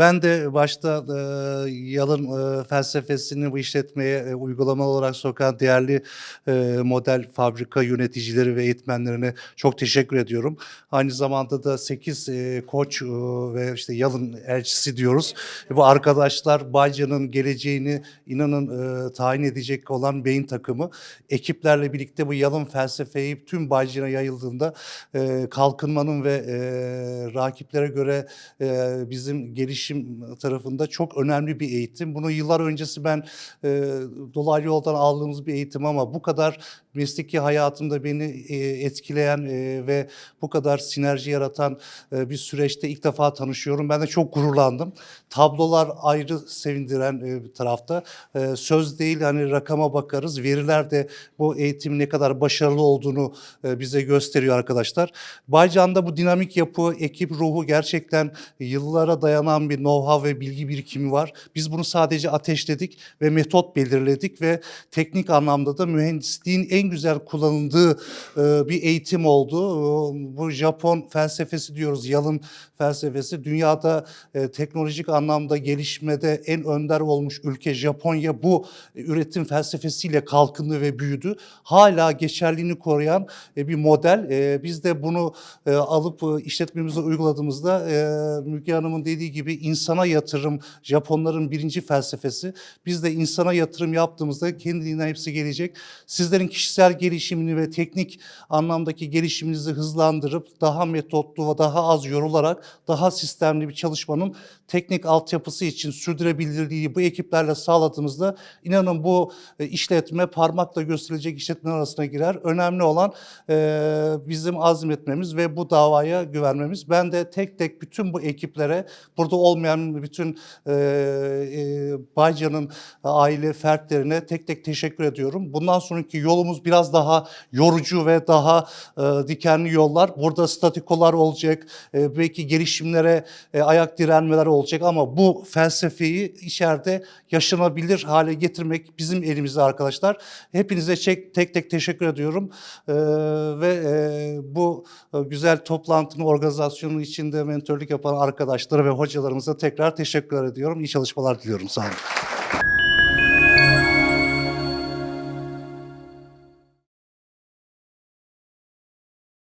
Ben de başta e, Yalın e, felsefesini bu işletmeye e, uygulamalı olarak sokan değerli e, model fabrika yöneticileri ve eğitmenlerine çok teşekkür ediyorum. Aynı zamanda da 8 e, koç e, ve işte Yalın elçisi diyoruz. Bu arkadaşlar Baycan'ın geleceğini inanın e, tayin edecek olan beyin takımı. Ekiplerle birlikte bu Yalın felsefeyi tüm Baycan'a yayıldığında e, kalkınmanın ve e, rakiplere göre e, bizim gelişim tarafında çok önemli bir eğitim. Bunu yıllar öncesi ben e, dolaylı yoldan aldığımız bir eğitim ama bu kadar mesleki hayatımda beni e, etkileyen e, ve bu kadar sinerji yaratan e, bir süreçte ilk defa tanışıyorum. Ben de çok gururlandım. Tablolar ayrı sevindiren e, bir tarafta. E, söz değil hani rakama bakarız. Veriler de bu eğitimin ne kadar başarılı olduğunu e, bize gösteriyor arkadaşlar. Baycan'da bu dinamik yapı, ekip ruhu gerçekten yıllara dayanan bir know-how ve bilgi birikimi var. Biz bunu sadece ateşledik ve metot belirledik ve teknik anlamda da mühendisliğin en güzel kullanıldığı e, bir eğitim oldu. E, Bu Japon felsefesi diyoruz, yalın felsefesi. Dünyada e, teknolojik anlamda gelişmede en önder olmuş ülke Japonya bu üretim felsefesiyle kalkındı ve büyüdü. Hala geçerliğini koruyan e, bir model. E, Biz de bunu e, alıp e, işletmemize uyguladığımızda e, Müge Hanım'ın dediği gibi insana yatırım Japonların birinci felsefesi. Biz de insana yatırım yaptığımızda kendiliğinden hepsi gelecek. Sizlerin kişisel gelişimini ve teknik anlamdaki gelişiminizi hızlandırıp daha metotlu ve daha az yorularak daha sistemli bir çalışmanın teknik altyapısı için sürdürülebilirliği bu ekiplerle sağladığımızda inanın bu e, işletme parmakla gösterilecek işletmeler arasına girer. Önemli olan e, bizim azmetmemiz ve bu davaya güvenmemiz. Ben de tek tek bütün bu ekiplere burada olmayan bütün e, e, Baycan'ın aile fertlerine tek tek teşekkür ediyorum. Bundan sonraki yolumuz biraz daha yorucu ve daha e, dikenli yollar. Burada statikolar olacak, e, belki gelişimlere e, ayak direnmeler olacak ama bu felsefeyi içeride yaşanabilir hale getirmek bizim elimizde arkadaşlar. Hepinize tek tek, tek teşekkür ediyorum E, ve e, bu güzel toplantının organizasyonu içinde mentörlük yapan arkadaşlara ve hocalarımıza tekrar teşekkür ediyorum. İyi çalışmalar diliyorum. Sağ olun.